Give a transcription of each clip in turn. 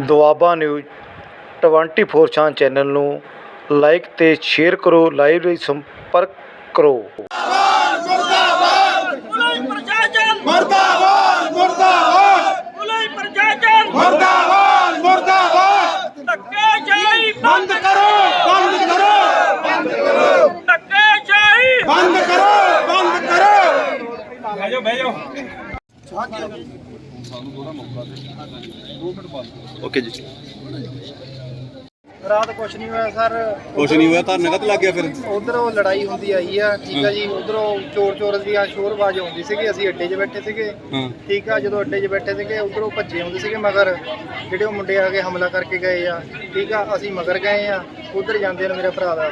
Doaba news 24 ਛਾਂ channel ਨੂੰ like ਅਤੇ ਸ਼ੇਅਰ ਕਰੋ ਲਾਈਵ ਲਈ ਸੰਪਰਕ ਕਰੋ ਪੁਲਿਸ ਪ੍ਰਸ਼ਾਸਨ ਮੁਰਦਾਬਾਦ ਮੁਰਦਾਬਾਦ ਪੁਲਿਸ ਪ੍ਰਸ਼ਾਸਨ ਮੁਰਦਾਬਾਦ ਮੁਰਦਾਬਾਦ ਧੱਕੇ ਜਾਈ ਬੰਦ ਕਰੋ ਬੰਦ ਕਰੋ ਧੱਕੇ ਜਾਈ ਬੰਦ ਕਰੋ ਬੰਦ ਕਰੋ ਓਕੇ ਜੀ। ਰਾਤ ਕੁਛ ਨਹੀਂ ਹੋਇਆ ਸਰ। ਕੁਛ ਨਹੀਂ ਹੋਇਆ ਧਰਨਾ ਕਦ ਲੱਗ ਗਿਆ ਫਿਰ? ਉਧਰੋਂ ਲੜਾਈ ਹੁੰਦੀ ਆਈ ਆ ਠੀਕ ਆ ਜੀ ਉਧਰੋਂ ਚੋਰ ਚੋਰ ਦੀਆਂ ਸ਼ੋਰਬਾਜ਼ ਆਉਂਦੀ ਸੀਗੀ ਅਸੀਂ ਅੱਡੇ 'ਚ ਬੈਠੇ ਸੀਗੇ। ਠੀਕ ਆ ਜਦੋਂ ਅੱਡੇ 'ਚ ਬੈਠੇ ਸੀਗੇ ਉਧਰੋਂ ਭੱਜੇ ਆਉਂਦੇ ਸੀਗੇ ਮਗਰ। ਜਿਹੜੇ ਉਹ ਮੁੰਡੇ ਆ ਕੇ ਹਮਲਾ ਕਰਕੇ ਗਏ ਆ ਠੀਕ ਆ ਅਸੀਂ ਮਗਰ ਗਏ ਆ ਉਧਰ ਜਾਂਦੇ ਨੇ ਮੇਰੇ ਭਰਾ ਦਾ।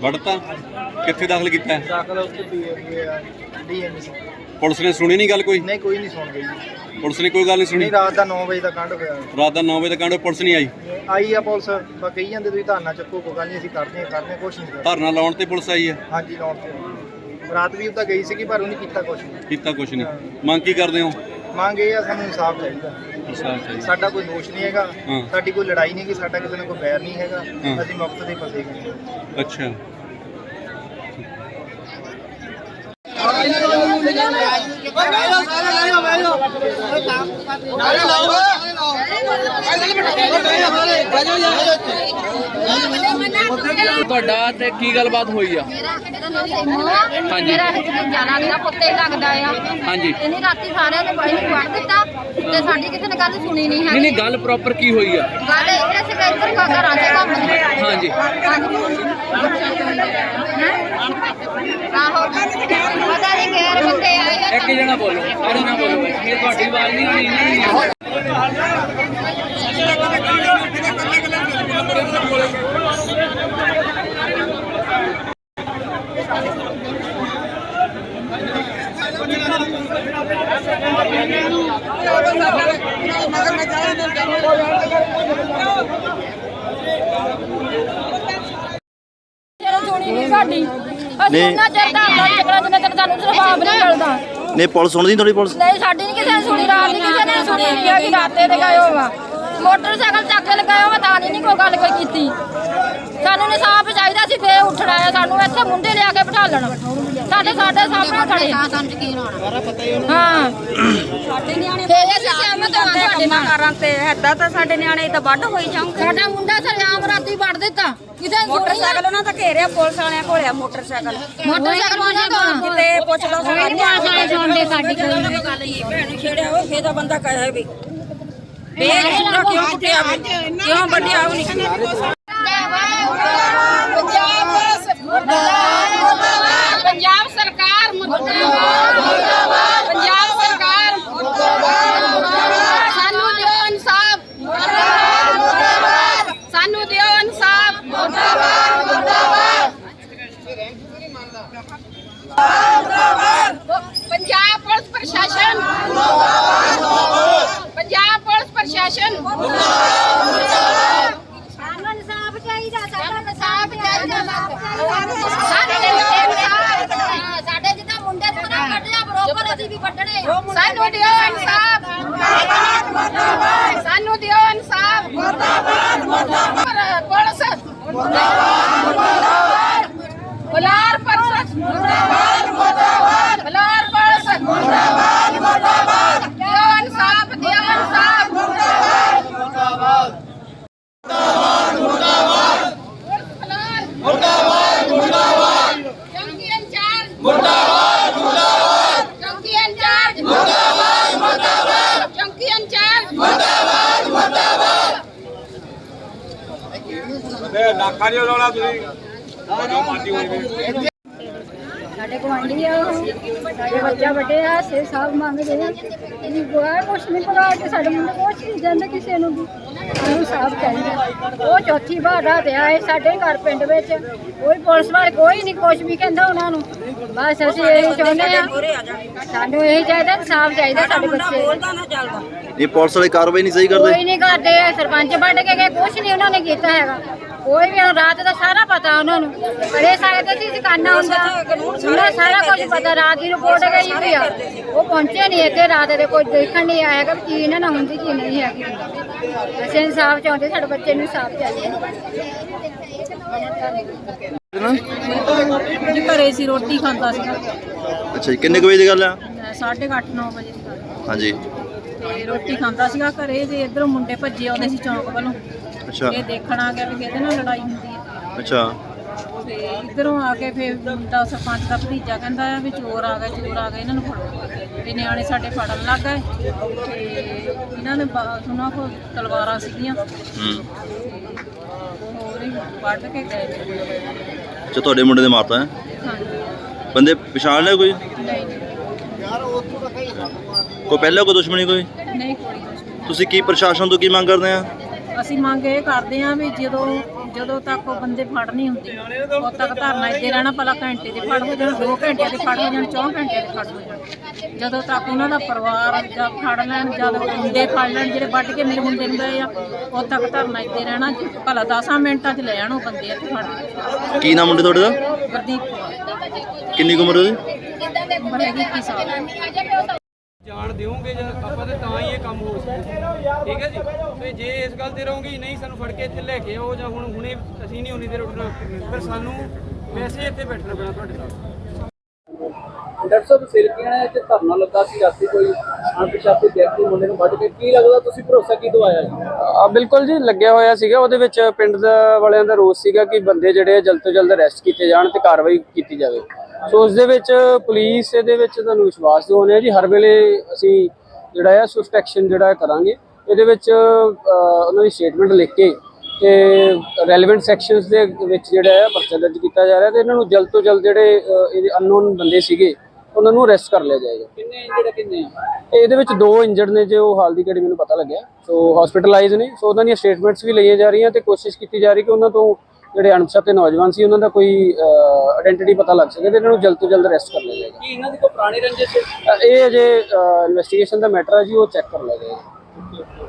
ਵੜਤਾ ਕਿੱਥੇ ਦਾਖਲ ਕੀਤਾ ਹੈ? ਦਾਖਲ ਉੱਥੇ ਡੀਐਮਏ ਆ ਡੀਐਮਸੀ ਪੁਲਿਸ ਨੇ ਸੁਣੀ ਨਹੀਂ ਗੱਲ ਕੋਈ? ਨਹੀਂ ਕੋਈ ਨਹੀਂ ਸੁਣ ਗਈ। ਜੀ। ਪੁਲਿਸ ਨੇ ਕੋਈ ਗੱਲ ਨਹੀਂ ਸੁਣੀ? ਨਹੀਂ ਰਾਤ ਦਾ 9 ਵਜੇ ਦਾ ਕਾਂਡ ਹੋਇਆ। ਰਾਤ ਦਾ 9 ਵਜੇ ਤੱਕ ਕਾਂਡ ਪੁਲਿਸ ਨਹੀਂ ਆਈ? ਆਈ ਆ ਪੁਲਿਸ ਬਾ ਕਹੀ ਜਾਂਦੇ ਤੁਸੀਂ ਧਾਰਨਾ ਚੱਕੋ ਕੋਈ ਗੱਲ ਨਹੀਂ ਅਸੀਂ ਕਰਦੇ ਹਾਂ ਕਰਦੇ ਹਾਂ ਕੁਛ ਨਹੀਂ। ਕਰਦੇ ਧਰਨਾ ਲਾਉਣ ਤੇ ਪੁਲਿਸ ਆਈ ਹੈ? ਹਾਂਜੀ ਲਾਉਣ ਤੇ ਰਾਤ ਵੀ ਉੱਦਾਂ ਗਈ ਸੀਗੀ ਪਰ ਉਹਨੇ ਕੀਤਾ ਕੁਛ ਨਹੀਂ। ਕੀਤਾ ਕੁਛ ਨਹੀਂ। ਮੰਗ ਕੀ ਕਰਦੇ ਹੋ? ਮੰਗ ਇਹ ਆ ਸਾਨੂੰ ਇਨਸਾਫ ਚਾਹੀਦਾ। ਸਾਡਾ ਕੋਈ ਦੋਸ਼ ਨਹੀਂ ਹੈਗਾ। ਸਾਡੀ ਕੋਈ ਲੜਾਈ ਨਹੀਂ ਕਿ ਸਾਡਾ ਕਿਸੇ ਨਾਲ ਕੋਈ ਬੈਰ ਨਹੀਂ ਹੈਗਾ। ਅਸੀਂ ਮੁਕਤ ਦੇ ਫਸੇ ਗਏ ਅੱਛਾ। ਤੁਹਾਡਾ ਤੇ ਕੀ ਗੱਲਬਾਤ ਹੋਈ ਆ? ਹਾਂਜੀ। ਮੇਰਾ ਭਤੀਜਾ ਲੱਗਦਾ ਪੁੱਤੇ ਲੱਗਦਾ ਆ। ਹਾਂਜੀ। ਇਹਨੇ ਰਾਤੀ ਸਾਰਿਆਂ ਨੇ ਬਾਈ ਨੂੰ ਵੜ ਦਿੱਤਾ ਤੇ ਸਾਡੀ ਕਿਸੇ ਨੇ ਗੱਲ ਸੁਣੀ ਨਹੀਂ ਨਹੀਂ ਹੈ ਨਹੀਂ ਗੱਲ ਪ੍ਰੋਪਰ ਕੀ ਹੋਈ ਆ? ਗੱਲ ਇਹ ਕਿ ਇੱਧਰ ਕਾ ਘਰਾਂ 'ਚ ਘੁੰਮਦੇ ਹਾਂਜੀ। ਹੈਂ? ਆਹੋ। ਪਤਾ ਨਹੀਂ ਗੈਰ ਬੰਦੇ ਆਏ ਆ। ਇੱਕ ਜਣਾ ਬੋਲੋ ਸਾਰੇ ਨਾ ਬੋਲੋ। ਇਹ ਤੁਹਾਡੀ ਆਵਾਜ਼ ਨਹੀਂ ਆਣੀ ਚਿਰ ਸੁਣੀ ਨਹੀਂ ਸਾਡੀ। ਅਸੀਂ ਉਹਨਾਂ ਚਿਰ ਦਾ ਚੱਕਰਾਂ ਜਿੰਨਾ ਚਿਰ ਸਾਨੂੰ ਜਵਾਬ ਨਹੀਂ ਮਿਲਦਾ। ਨਹੀਂ ਪੁਲਿਸ ਸੁਣਦੀ ਥੋੜੀ ਪੁਲਿਸ? ਨਹੀਂ ਸਾਡੀ ਨਹੀਂ ਕਿਸੇ ਨੇ ਸੁਣੀ ਰਾਤ ਨਹੀਂ ਕਿਸੇ ਨੇ ਸੁਣੀ ਕਿਹਾ ਕਿ ਰਾਤੇ ਤੇ ਗਏ ਹੋਵਾ ਮੋਟਰਸਾਈਕਲ ਚੱਕ ਕੇ ਲਗਾਇਆ ਹੋਵਾ ਤਾਂ ਨਹੀਂ ਕੋਈ ਗੱਲ ਕੋਈ ਕੀਤੀ। ਸਾਨੂੰ ਨਿਸਾਬ ਚਾਹੀਦਾ ਸੀ ਫੇਰ ਉੱਠਣਾ ਹੈ ਸਾਨੂੰ ਇੱਥੇ ਮੁੰਡੇ ਲਿਆ ਕੇ ਬਿਠਾ ਲੈਣ। ਸਾਡੇ ਸਾਡੇ ਸਾਹਮਣੇ ਖੜੇ। ਸਾਨੂੰ ਯਕੀਨ ਹੋਣਾ। ਹਾਂ। ਸਾਡੇ ਨਿਆਣੇ ਫੇਰ ਨਾਲ ਕਾਰਾਂ ਤੇ ਏਦਾਂ ਤਾਂ ਸਾਡੇ ਨਿਆਣੇ ਤਾਂ ਵੱਢ ਹੋਈ ਜਾਊਂਗੇ। ਸਾਡਾ ਮੁੰਡਾ ਸਰਿਆਮ ਰਾਤੀ ਵੜ ਦਿੱਤਾ। ਕਿਸੇ ਨੇ ਮੋਟਰਸਾਈਕਲ ਉਹਨਾਂ ਦਾ ਘੇਰਿਆ ਪੁਲਿਸ ਵਾਲਿਆਂ ਕੋਲੇ ਆ ਮੋਟਰਸਾਈਕਲ। ਮੋਟਰਸਾਈਕਲ ਉਹਨਾਂ ਦਾ ਕਿਤੇ ਪੁੱਛ ਲਓ ਵਾਲੇ ਸੁਣਦੇ ਸਾਡੀ ਕੋਈ ਗੱਲ ਹੀ ਭੈਣ ਛੇੜਿਆ ਉਹ ਫੇਰ ਦਾ ਬੰਦਾ ਕਹੇ ਵੀ। ਬੇਕਸੂਰ ਕਿਉਂ ਕੁੱਟਿਆ ਵੀ। ਕਿਉਂ ਵੱਢਿਆ ਵੀ ਨਹੀਂ ਪੰਜਾਬ ਸਰਕਾਰ ਮੁਰਦਾਬਾਦ ਸਾਨੂੰ ਦਿਓ ਇਨਸਾਫ ਮੁਰਦਾਬਾਦ ਮੁਰਦਾਬਾਦ ਸਾਨੂੰ ਦਿਓ ਇਨਸਾਫ ਮੁਰਦਾਬਾਦ ਮੁਰਦਾਬਾਦ ਪੰਜਾਬ ਪੁਲਿਸ ਪ੍ਰਸ਼ਾਸਨ ਪੰਜਾਬ ਪੁਲਿਸ ਪ੍ਰਸ਼ਾਸਨ। ਸਾਨੂੰ ਇਨਸਾਫ ਚਾਹੀਦਾ ਸਾਡਾ ਇਨਸਾਫ ਚਾਹੀਦਾ। ਸਾਡੇ ਜਿੱਦਾਂ ਮੁੰਡੇ ਨੂੰ ਨਾ ਕੱਢਿਆ ਬਰੋਬਰ ਅਸੀਂ ਵੀ ਕੱਢਣੇ। ਸਾਨੂੰ ਦਿਓ ਇਨਸਾਫ। ਮੁਰਦਾਬਾਦ ਮੁਰਦਾਬਾਦ। ਸਾਨੂੰ ਦਿਓ ਇਨਸਾਫ। ਮੁਰਦਾਬਾਦ ਮੁਰਦਾਬਾਦ। ਪੁਲਿਸ। ਮੁਰਦਾਬਾਦ ਬਲਾਰ ਪੁਲਿਸ ਮੁਰਦਾਬਾਦ ਮੁਰਦਾਬਾਦ ਬਲਾਰ ਪੁਲਿਸ ਮੁਰਦਾਬਾਦ ਮੁਰਦਾਬਾਦ ਦਿਓ ਇਨਸਾਫ ਦਿਓ ਇਨਸਾਫ ਮੁਰਦਾਬਾਦ ਮੁਰਦਾਬਾਦ ਮੁਰਦਾਬਾਦ ਚੌਂਕੀ ਇੰਚਾਰਜ ਮੁਰਦਾਬਾਦ ਮੁਰਦਾਬਾਦ ਚੌਂਕੀ ਇੰਚਾਰਜ ਮੁਰਦਾਬਾਦ ਮੁਰਦਾਬਾਦ ਚੌਂਕੀ ਇੰਚਾਰਜ ਮੁਰਦਾਬਾਦ ਮੁਰਦਾਬਾਦ ਸਾਡੇ ਗਵਾਂਢੀ ਆ ਉਹ। ਸਾਡੇ ਬੱਚਾ ਵੱਡੇ ਆ ਸੇ ਸਾਬ ਮੰਗਦੇ ਆ। ਇਹ ਗੁਆ ਕੁਛ ਨਹੀਂ ਪਤਾ ਕਿ ਸਾਡੇ ਮੁੰਡੇ ਕੁਛ ਨਹੀਂ ਜਾਂਦੇ ਕਿਸੇ ਨੂੰ ਵੀ। ਸਾਨੂੰ ਸਾਬ ਚਾਹੀਦਾ ਉਹ ਚੌਥੀ ਬਾੜਾ ਤੇ ਆਏ ਸਾਡੇ ਘਰ ਪਿੰਡ ਵਿੱਚ। ਕੋਈ ਪੁਲਿਸ ਵਾਲੇ ਕੋਈ ਨਹੀਂ ਕੁਛ ਵੀ ਕਹਿੰਦਾ ਉਹਨਾਂ ਨੂੰ। ਬਸ ਅਸੀਂ ਇਹ ਚਾਹੁੰਦੇ ਆ। ਸਾਨੂੰ ਇਹ ਚਾਹੀਦਾ ਸਾਬ ਚਾਹੀਦਾ ਸਾਡੇ ਬੱਚੇ ਇਹ ਪੁਲਿਸ ਵਾਲੇ ਕਾਰਵਾਈ ਨਹੀਂ ਸਹੀ ਕੋਈ ਨਹੀਂ ਕਰਦੇ ਸਰਪੰਚ ਵੱਢ ਕੇ ਗਏ ਕੁਛ ਨਹੀਂ ਉਹਨਾਂ ਨੇ ਕੀਤਾ ਹੈਗਾ। ਕੋਈ ਵੀ ਰਾਤ ਦਾ ਸਾਰਾ ਪਤਾ ਉਹਨਾਂ ਨੂੰ। ਪਰ ਇਹ ਸਕਦੇ ਸੀ ਸਿਕਾਨਾ ਹੁੰਦਾ। ਉਹਨਾਂ ਸਾਰਾ ਕੁਝ ਪਤਾ ਰਾਤ ਦੀ ਰਿਪੋਰਟ ਗਈ ਵੀ ਆ। ਉਹ ਪਹੁੰਚੇ ਨਹੀਂ ਇੱਥੇ ਰਾਤ ਦੇ ਕੋਈ ਦੇਖਣ ਨਹੀਂ ਆਏਗਾ ਵੀ ਕੀ ਇਹਨਾਂ ਨਾਲ ਹੁੰਦੀ ਕੀ ਨਹੀਂ ਹੈਗੀ। ਅਸੀਂ ਇਨਸਾਫ ਚਾਹੁੰਦੇ ਸਾਡੇ ਬੱਚੇ ਨੂੰ ਇਨਸਾਫ ਚਾਹੀਦਾ ਜੀ ਘਰੇ ਸੀ ਰੋਟੀ ਖਾਂਦਾ ਸੀ ਅੱਛਾ ਜੀ ਕਿੰਨੇ ਕੁ ਵਜੇ ਦੀ ਗੱਲ ਆ? 8:30 9 ਵਜੇ ਦੀ ਗੱਲ ਹਾਂਜੀ। ਤੇ ਰੋਟੀ ਖਾਂਦਾ ਸੀਗਾ ਘਰੇ ਜੇ ਇਧਰੋਂ ਮੁੰਡੇ ਭੱਜੇ ਆਉਂਦੇ ਸੀ ਚੌਂਕ ਵੱਲੋਂ। ਅੱਛਾ। ਇਹ ਦੇਖਣ ਆ ਗਿਆ ਵੀ ਕਿਹਦੇ ਨਾਲ ਲੜਾਈ ਹੁੰਦੀ ਹੈ ਅੱਛਾ। ਤੇ ਇਧਰੋਂ ਆ ਕੇ ਫਿਰ ਮੁੰਡਾ ਸਰਪੰਚ ਦਾ ਭਤੀਜਾ ਕਹਿੰਦਾ ਆ ਵੀ ਚੋਰ ਆ ਗਏ ਚੋਰ ਆ ਗਏ ਇਹਨਾਂ ਨੂੰ ਫੜੋ। ਤੇ ਨਿਆਣੇ ਸਾਡੇ ਫੜਨ ਲੱਗ ਗਏ ਤੇ ਇਹਨਾਂ ਨੇ ਬਾ- ਉਹਨਾਂ ਕੋਲ ਤਲਵਾਰਾਂ ਸੀਗੀਆਂ। ਹੂੰ। ਹੋਰ ਹੀ ਵੱਢ ਕੇ ਗਏ। ਅੱਛਾ ਤੁਹਾਡੇ ਮੁੰਡੇ ਦੇ ਮਾਰਤਾ ਹੈ? ਹਾਂਜੀ। ਬੰਦੇ ਪਛਾਣ ਲਿਆ ਕੋਈ? ਨਹੀਂ ਕੋਈ ਪਹਿਲਾਂ ਕੋਈ ਦੁਸ਼ਮਣੀ ਕੋਈ? ਨਹੀਂ ਕੋਈ ਤੁਸੀਂ ਕੀ ਪ੍ਰਸ਼ਾਸਨ ਤੋਂ ਕੀ ਮੰਗ ਕਰਦੇ ਆ? ਅਸੀਂ ਮੰਗ ਇਹ ਕਰਦੇ ਹਾਂ ਵੀ ਜਦੋਂ ਜਦੋਂ ਤੱਕ ਉਹ ਬੰਦੇ ਫੜ ਨਹੀਂ ਹੁੰਦੇ ਉਦੋਂ ਤੱਕ ਧਰਨਾ ਇੱਥੇ ਰਹਿਣਾ ਭਲਾ ਘੰਟੇ ਦੇ ਫੜ ਹੋ ਜਾਣ 2 ਘੰਟਿਆਂ ਦੇ ਫੜ ਹੋ ਜਾਣ 4 ਘੰਟਿਆਂ ਦੇ ਫੜ ਹੋ ਜਾਣ। ਜਦੋਂ ਤੱਕ ਉਹਨਾਂ ਦਾ ਪਰਿਵਾਰ ਜਾਂ ਫੜ ਲੈਣ ਜਦ ਮੁੰਡੇ ਫੜ ਲੈਣ ਜਿਹੜੇ ਵੱਢ ਕੇ ਮੇਰੇ ਮੁੰਡੇ ਨੂੰ ਗਏ ਆ ਉਦੋਂ ਤੱਕ ਧਰਨਾ ਇੱਥੇ ਰਹਿਣਾ ਭਲਾ 10 ਮਿੰਟਾਂ 'ਚ ਲੈ ਆਣ ਉਹ ਬੰਦੇ ਇੱਥੇ ਫੜ ਕੇ। ਨਾਮ ਮੁੰਡੇ ਤੁਹਾਡੇ ਦਾ? ਗੁਰਦੀਪ ਕਿੰਨੀ ਉਮਰ ਉਹਦੀ? ਉਮਰ ਹੈਗੀ 21 ਸਾਲ। ਜਾਣ ਦਿਓਗੇ ਜਾਂ ਆਪਾਂ ਤੇ ਤਾਂ ਹੀ ਇਹ ਕੰਮ ਹੋ ਸਕਦਾ। ਠੀਕ ਹੈ ਜੀ? ਤੇ ਜੇ ਇਸ ਗੱਲ ਤੇ ਰਹੋਗੇ ਨਹੀਂ ਸਾਨੂੰ ਫੜ ਕੇ ਇੱਥੇ ਲੈ ਕੇ ਆਓ ਜਾਂ ਹੁਣ ਹੁਣੇ ਅਸੀਂ ਨਹੀਂ ਉਨੀ ਦੇਰ ਉੱਠਣਾ ਫਿਰ ਸਾਨੂੰ ਵੈਸੇ ਇੱਥੇ ਬੈਠਣਾ ਪੈਣਾ ਤੁਹਾਡੇ ਨਾਲ। ਡਾਕਟਰ ਸਾਹਿਬ ਸਿਰਕੀਆਂ ਇੱਥੇ ਧਰਨਾ ਲੱਗਾ ਸੀ ਰਾਤੀ ਕੋਈ ਅਣਪਛਾਤੇ ਵਿਅਕਤੀ ਮੁੰਡੇ ਨੂੰ ਵੱਢ ਕੇ ਕੀ ਲੱਗਦਾ ਤੁਸੀਂ ਭਰੋਸਾ ਕੀ ਦਵਾਇਆ ਜੀ? ਆ ਬਿਲਕੁਲ ਜੀ ਲੱਗਿਆ ਹੋਇਆ ਸੀਗਾ। ਉਹਦੇ ਵਿੱਚ ਪਿੰਡ ਦਾ ਵਾਲਿਆਂ ਦਾ ਰੋਸ ਸੀਗਾ ਕਿ ਬੰਦੇ ਜਿਹੜੇ ਜਲਦ ਤੋਂ ਜਲਦ ਅਰੈਸਟ ਕੀਤੇ ਜਾਣ ਤੇ ਕਾਰਵਾਈ ਕੀਤੀ ਜਾਵੇ। ਸੋ ਉਸ ਦੇ ਵਿੱਚ ਪੁਲਿਸ ਇਹਦੇ ਵਿੱਚ ਤੁਹਾਨੂੰ ਵਿਸ਼ਵਾਸ ਦਿਵਾਉਂਦੇ ਆ ਜੀ। ਹਰ ਵੇਲੇ ਅਸੀਂ ਜਿਹੜਾ ਆ ਸਵਿਫਟ ਐਕਸ਼ਨ ਜਿਹੜਾ ਕਰਾਂਗੇ। ਇਹਦੇ ਵਿੱਚ ਉਹਨਾਂ ਦੀ ਸਟੇਟਮੈਂਟ ਲਿਖ ਕੇ ਤੇ ਰੈਲੇਵੈਂਟ ਸੈਕਸ਼ਨਸ ਦੇ ਵਿੱਚ ਜਿਹੜਾ ਹੈ ਪਰਚਾ ਦਰਜ ਕੀਤਾ ਜਾ ਰਿਹਾ ਤੇ ਇਹਨਾਂ ਨੂੰ ਜਲਦ ਤੋਂ ਜਲਦ ਜਿਹੜੇ ਇਹਦੇ ਅਨਨੋਨ ਬੰਦੇ ਸੀਗੇ ਉਹਨਾਂ ਨੂੰ ਅਰੈਸਟ ਕਰ ਲਿਆ ਜਾਏਗਾ। ਕਿੰਨੇ ਜਿਹੜੇ ਕਿੰਨੇ ਆ? ਇਹਦੇ ਵਿੱਚ ਦੋ ਇੰਜਰਡ ਨੇ ਜੋ ਹਾਲ ਦੀ ਘੜੀ ਮੈਨੂੰ ਪਤਾ ਲੱਗਿਆ। ਸੋ ਹਸਪੀਟਲਾਈਜ਼ ਨੇ। ਸੋ ਉਹਨਾਂ ਦੀਆਂ ਸਟੇਟਮੈਂਟਸ ਵੀ ਲਈਆਂ ਜਾ ਰਹੀਆਂ ਤੇ ਕੋਸ਼ਿਸ਼ ਕੀਤੀ ਜਾ ਰਹੀ ਕਿ ਉਹਨਾਂ ਤੋਂ ਜਿਹੜੇ ਅਣਪਛਾਤੇ ਨੌਜਵਾਨ ਸੀ ਉਹਨਾਂ ਦਾ ਕੋਈ ਆਇਡੈਂਟੀਟੀ ਪਤਾ ਲੱਗ ਸਕੇ ਤੇ ਇਹਨਾਂ ਨੂੰ ਜਲਦ ਤੋਂ ਜਲਦ ਅਰੈਸਟ ਕਰ ਲਿਆ ਜਾਏਗਾ। ਕੀ ਇਹਨਾਂ ਦੀ ਕੋਈ ਪੁਰਾਣੀ ਰੰਜਿਸ਼ ਇਹ ਅਜੇ ਇਨਵੈਸਟੀਗੇਸ਼ਨ ਦਾ ਮੈਟਰ ਹੈ ਜੀ ਉਹ ਚੈੱਕ ਕਰ ਲਿਆ ਜਾਏਗਾ।